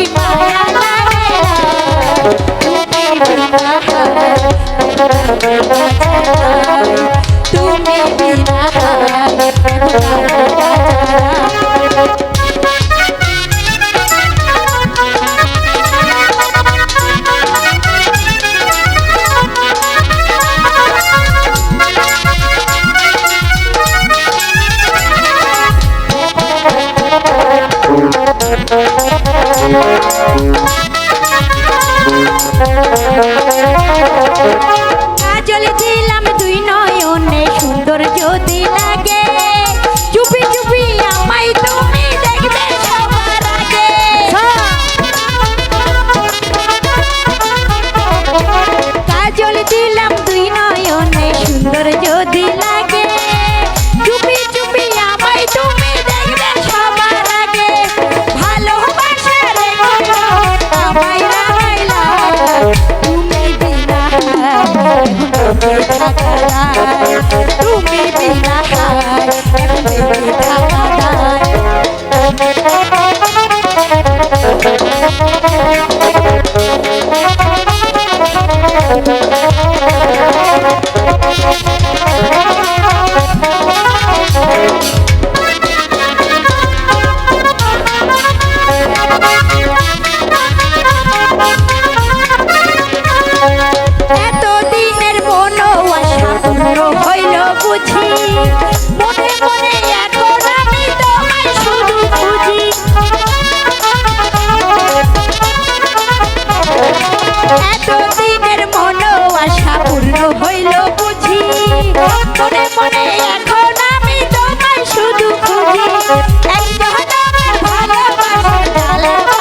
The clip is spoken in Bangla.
Keep on. Thank you. যায় এতদিনের মন পূর্ণ হইল মনে এখন আমি তোমায় শুধু খুঁজি। একজন